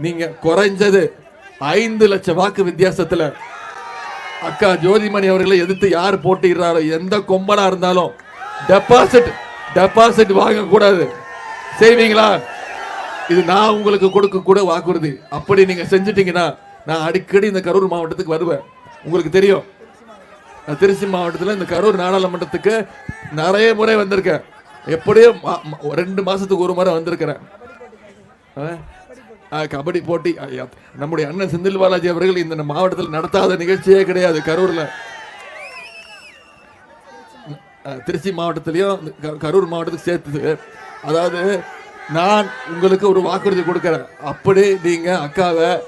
நீங்க குறைஞ்சது ஐந்து லட்சம் வாக்கு வித்தியாசத்துல அக்கா ஜோதிமணி அவர்களை எதிர்த்து யார் போட்டிடுறாரோ எந்த கொம்பனா இருந்தாலும் டெபாசிட் டெபாசிட் வாங்க கூடாது செய்வீங்களா? இது நான் உங்களுக்கு கொடுக்க கூட வாக்குறுதி. அப்படி நீங்க செஞ்சிட்டீங்கன்னா நான் அடிக்கடி இந்த கரூர் மாவட்டத்துக்கு வருவேன். உங்களுக்கு தெரியும். நான் திருச்சி மாவட்டத்தில் இந்த கரூர் நாடாளுமன்றத்துக்கு நிறைய முறை வந்திருக்கேன். எப்படியும் ரெண்டு மாசத்துக்கு ஒரு முறை வந்திருக்கிறேன். ஆ, கபடி போட்டி. ஐயா, நம்முடைய அண்ணன் செந்தில் பாலாஜி அவர்கள் இந்த மாவட்டத்தில் நடத்தாத நிகழ்ச்சியே கிடையாது. கரூரில். திருச்சி மாவட்டத்திலையும் க- கரூர் மாவட்டத்துக்கு சேர்த்து அதாவது நான் உங்களுக்கு ஒரு வாக்குறுதி கொடுக்குறேன். அப்படி நீங்கள் அக்காவை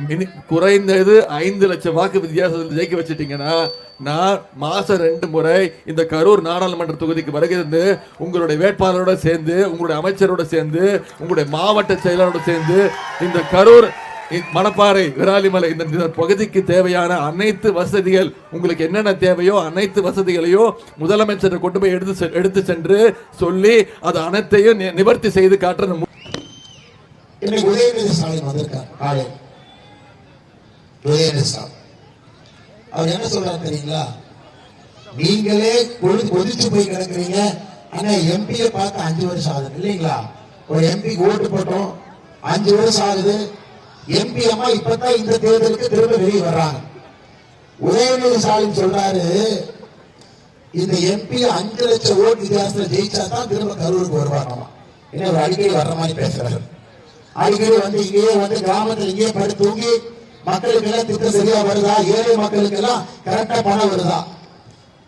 மினி குறைந்தது ஐந்து லட்சம் வாக்கு வித்தியாசத்தில் ஜெயிக்க வச்சிட்டீங்கன்னா நான் மாசம் ரெண்டு முறை இந்த கரூர் நாடாளுமன்ற தொகுதிக்கு வருகிறது உங்களுடைய வேட்பாளரோட சேர்ந்து உங்களுடைய அமைச்சரோட சேர்ந்து உங்களுடைய மாவட்ட செயலரோட சேர்ந்து இந்த கரூர் மணப்பாறை விராலிமலை இந்த பகுதிக்கு தேவையான அனைத்து வசதிகள் உங்களுக்கு என்னென்ன தேவையோ அனைத்து வசதிகளையும் முதலமைச்சரை கொண்டு போய் எடுத்து எடுத்து சென்று சொல்லி அது அனைத்தையும் நிவர்த்தி செய்து காட்டுற இந்த அவர் என்ன சொல்றாரு தெரியுங்களா? நீங்களே கொழு கொதிச்சு போய் கிடக்குறீங்க. ஆனா எம்பியை பார்த்து அஞ்சு வருஷம் ஆகுது இல்லைங்களா? ஒரு எம்பிக்கு ஓட்டு போட்டோம். அஞ்சு வருஷம் ஆகுது. எம்பி அம்மா இப்பதான் இந்த தேர்தலுக்கு திரும்ப வெளியே வர்றாங்க. உதயநிதி ஸ்டாலின் சொல்றாரு இந்த எம்பி அஞ்சு லட்சம் ஓட்டு வித்தியாசத்துல ஜெயிச்சா தான் திரும்ப கரூருக்கு வருவாராமா என்ன ஒரு அடிக்கடி வர்ற மாதிரி பேசுறாரு. அடிக்கடி வந்து இங்கேயே வந்து கிராமத்தில் இங்கேயே படுத்து தூங்கி மக்களுக்கு எல்லாம் திட்டம் சரியா வருதா? ஏழை மக்களுக்கு எல்லாம் கரெக்டா பணம் வருதா?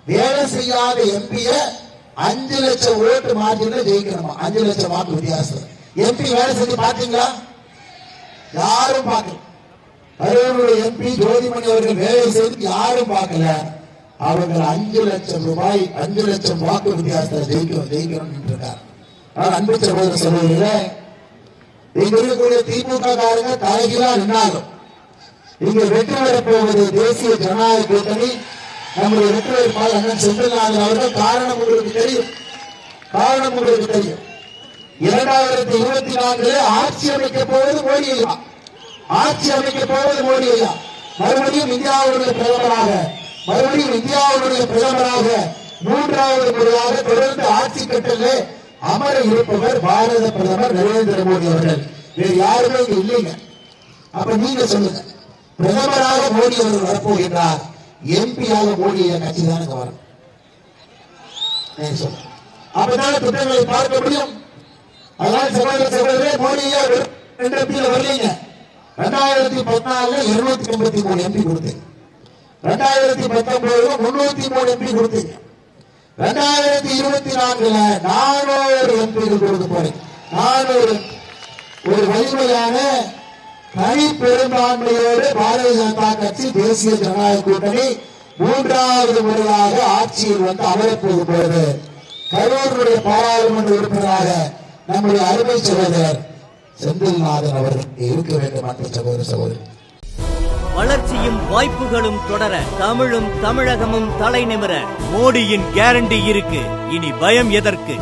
வேலை செய்யாத எம்பிய அஞ்சு லட்சம் ஓட்டு மார்ஜின்ல ஜெயிக்கணுமா? அஞ்சு லட்சம் வாக்கு வித்தியாசம். எம்பி வேலை செஞ்சு பாத்தீங்களா? யாரும் பார்க்கல. கரூருடைய எம்பி ஜோதிமணி அவர்கள் வேலை செய்து யாரும் பார்க்கல. அவர்கள் அஞ்சு லட்சம் ரூபாய் அஞ்சு லட்சம் வாக்கு வித்தியாசத்தில் ஜெயிக்கணும் ஜெயிக்கணும் இருக்கார் அன்பு சகோதர சகோதரிகளே இங்க இருக்கக்கூடிய திமுக காரங்க தலைகீழா நின்னாலும் இங்க வெற்றி பெறப் போவது தேசிய ஜனநாயக கூட்டணி. நம்முடைய வெற்றி அண்ணன் செந்தில்நாதன் அவர்கள் காரணம் உங்களுக்கு தெரியும். காரணம் உங்களுக்கு தெரியும். இரண்டாயிரத்தி இருபத்தி நான்கிலே ஆட்சி அமைக்க போவது மோடி ஐயா ஆட்சி அமைக்க போவது மோடி ஐயா மறுபடியும் இந்தியாவுடைய பிரதமராக மறுபடியும் இந்தியாவுடைய பிரதமராக மூன்றாவது முறையாக தொடர்ந்து ஆட்சி கட்டலே அமர இருப்பவர் பாரத பிரதமர் நரேந்திர மோடி அவர்கள். வேறு யாருமே இங்க இல்லைங்க. அப்ப நீங்க சொல்லுங்க. பிரதமராக மோடி அவர்கள் வரப்போகின்றார் எம்பியாக மோடி கட்சி தானே வரும். அப்பதான் திட்டங்களை பார்க்க முடியும். அதனால சகோதர சகோதரே மோடியா ரெண்டு எம்பியில வரலீங்க. ரெண்டாயிரத்தி பதினாலுல இருநூத்தி எண்பத்தி மூணு எம்பி கொடுத்தீங்க. ரெண்டாயிரத்தி பத்தொன்பதுல முன்னூத்தி மூணு எம்பி கொடுத்தீங்க. ரெண்டாயிரத்தி இருபத்தி நான்குல நானூறு எம்பிகள் கொடுக்க போறீங்க நானூறு ஒரு வலிமையான தனி பெரும்பான்மையோடு பாரதிய ஜனதா கட்சி தேசிய ஜனநாயக கூட்டணி மூன்றாவது முறையாக ஆட்சியில் வந்து அமரப்போது போது கரூருடைய பாராளுமன்ற உறுப்பினராக நம்முடைய அருமை சகோதரர் செந்தில்நாதன் அவர்கள் இருக்க வேண்டும் என்ற சகோதர சகோதரி. வளர்ச்சியும் வாய்ப்புகளும் தொடர தமிழும் தமிழகமும் தலை நிமிர மோடியின் கேரண்டி இருக்கு. இனி பயம் எதற்கு?